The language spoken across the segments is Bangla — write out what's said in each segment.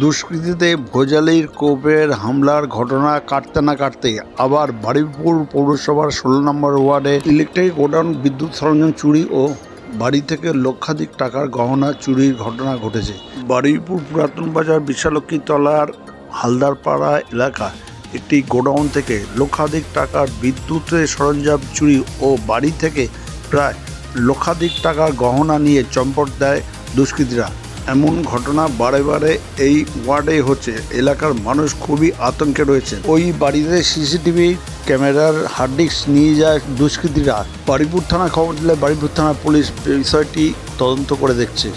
দুষ্কৃতীতে ভোজালির কোপের হামলার ঘটনা কাটতে না কাটতে আবার বারুইপুর পৌরসভার ষোলো নম্বর ওয়ার্ডে ইলেকট্রিক গোডাউন বিদ্যুৎ সরঞ্জাম চুরি ও বাড়ি থেকে লক্ষাধিক টাকার গহনা চুরির ঘটনা ঘটেছে। বারুইপুর পুরাতন বাজার বিশালক্ষী তলার হালদারপাড়া এলাকা একটি গোডাউন থেকে লক্ষাধিক টাকার বিদ্যুতের সরঞ্জাম চুরি ও বাড়ি থেকে প্রায় লক্ষাধিক টাকার গহনা নিয়ে চম্পট দেয় দুষ্কৃতীরা। এমন ঘটনা বারে বারে এই ওয়ার্ডে হচ্ছে। এলাকার মানুষ খুবই আতঙ্কে রয়েছে। ওই বাড়িতে সিসিটিভি ক্যামেরার হার্ড ডিস্ক নিয়ে যায় দুষ্কৃতীরা। বাড়িপুর থানা খবর দিলে বাড়িপুর থানা পুলিশ বিষয়টি তদন্ত করে দেখছে।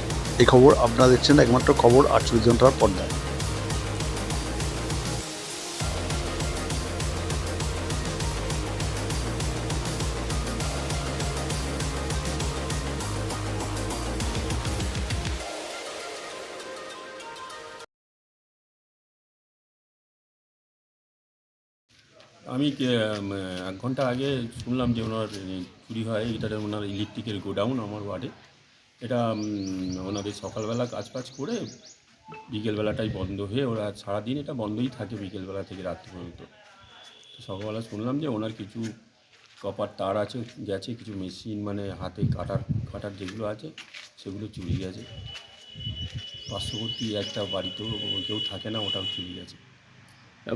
এই খবর আপনারা দেখছেন একমাত্র খবর আটচল্লিশ ঘণ্টার পর্দায়। আমি এক ঘণ্টা আগে শুনলাম যে ওনার চুরি হয়, এটা ওনার ইলেকট্রিকের গোডাউন আমার ওয়ার্ডে। এটা ওনাদের সকালবেলা কাজ ফাজ করে বিকেলবেলাটাই বন্ধ হয়ে ওরা সারাদিন এটা বন্ধই থাকে বিকেলবেলা থেকে রাত্রি পর্যন্ত। তো সকালবেলা শুনলাম যে ওনার কিছু কপার তার আছে, গেছে, কিছু মেশিন মানে হাতে কাটার কাটার যেগুলো আছে, সেগুলো চুরি গেছে। পার্শ্ববর্তী একটা বাড়িতেও কেউ থাকে না, ওটাও চুরি গেছে।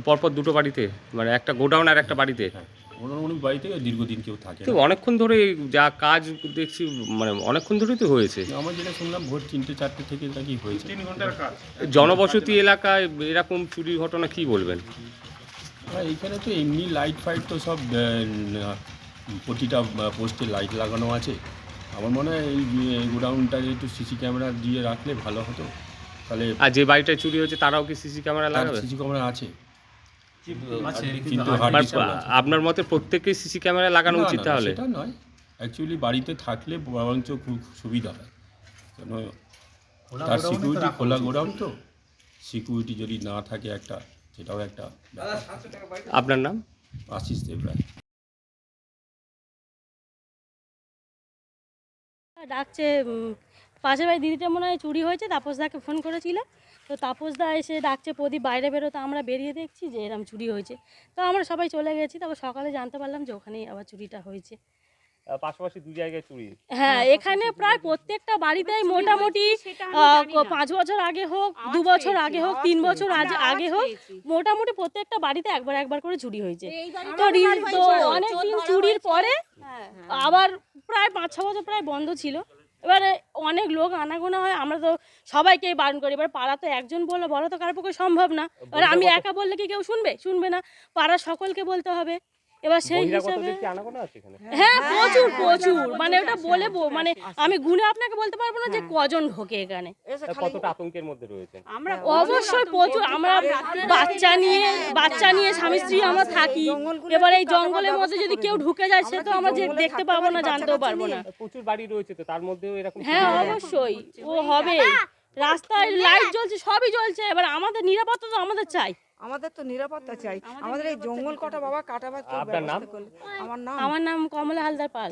পরপর দুটো বাড়িতে মানে একটা গোডাউন আর একটা বাড়িতে। হ্যাঁ ওনার বাড়িতে দীর্ঘদিন কেউ থাকে তো অনেকক্ষণ ধরে যা কাজ দেখছি মানে অনেকক্ষণ ধরেই তো হয়েছে। আমার যেটা শুনলাম ভোর তিনটে চারটে থেকে নাকি হয়েছে। তিন ঘণ্টার কাজ। জনবসতি এলাকায় এরকম চুরির ঘটনা কি বলবেন? এইখানে তো এমনি লাইট ফাইট তো সব প্রতিটা পোস্টে লাইট লাগানো আছে। আমার মনে হয় এই গোডাউনটা একটু সিসি ক্যামেরা দিয়ে রাখলে ভালো হতো। তাহলে আর যে বাড়িটায় চুরি হয়েছে তারাও কি সিসি ক্যামেরা লাগাবে? সিসি ক্যামেরা আছে। কিন্তু hard আপনার মতে প্রত্যেককেই সিসি ক্যামেরা লাগানো উচিত তাহলে? সেটা নয়। অ্যাকচুয়ালি বাড়িতে থাকলে বরঞ্চ খুব সুবিধা হয়। কেন তার সিকিউরিটি খোলা গোডাউন তো? সিকিউরিটি যদি না থাকে একটা সেটাও একটা ব্যাপার। আপনার নাম? আশিস দেবরায়। ডাকছে পাশের বাড়ি দিদিটা মনে হয় চুরি হয়েছে তাপসদাকে ফোন করেছিল। তো তাপসদা এসে ডাকছে প্রদীপ বাইরে বেরোতে আমরা বেরিয়ে দেখছি যে এরম চুরি হয়েছে। তো আমরা সবাই চলে গেছি তারপর সকালে জানতে পারলাম যে ওখানেই আবার চুরিটা হয়েছে। পাশাপাশি দু জায়গায় চুরি। হ্যাঁ এখানে প্রায় প্রত্যেকটা বাড়িতেই মোটামুটি পাঁচ বছর আগে হোক দু বছর আগে হোক তিন বছর আগে হোক মোটামুটি প্রত্যেকটা বাড়িতে একবার একবার করে চুরি হয়েছে। তো তো অনেকদিন চুরির পরে আবার প্রায় পাঁচ ছ বছর প্রায় বন্ধ ছিল। এবারে অনেক লোক আনাগোনা হয় আমরা তো সবাইকে বারণ করি। এবার পাড়া তো একজন বলল বলো তো কারোর পক্ষে সম্ভব না? এবার আমি একা বললে কি কেউ শুনবে? শুনবে না। পাড়ার সকলকে বলতে হবে। এবার সেই হিসাবে আছে এখানে? হ্যাঁ প্রচুর প্রচুর। মানে ওটা বলে মানে আমি গুনে আপনাকে বলতে পারব না যে কজন ঢোকে এখানে। কতটা আতঙ্কের মধ্যে রয়েছে অবশ্যই প্রচুর। আমরা বাচ্চা নিয়ে বাচ্চা নিয়ে স্বামী স্ত্রী আমরা থাকি। এবার এই জঙ্গলের মধ্যে যদি কেউ ঢুকে যায় সে তো আমরা যে দেখতে পাবো না জানতেও পারব না। প্রচুর বাড়ি রয়েছে তো তার মধ্যেও এরকম হ্যাঁ অবশ্যই। ও হবে। রাস্তায় লাইট জ্বলছে সবই জ্বলছে। এবার আমাদের নিরাপত্তা তো আমাদের চাই। আমাদের তো নিরাপত্তা চাই। আমাদের এই জঙ্গল কটা বাবা কাটাবার। আমার নাম? আমার নাম কমলা হালদার পাল।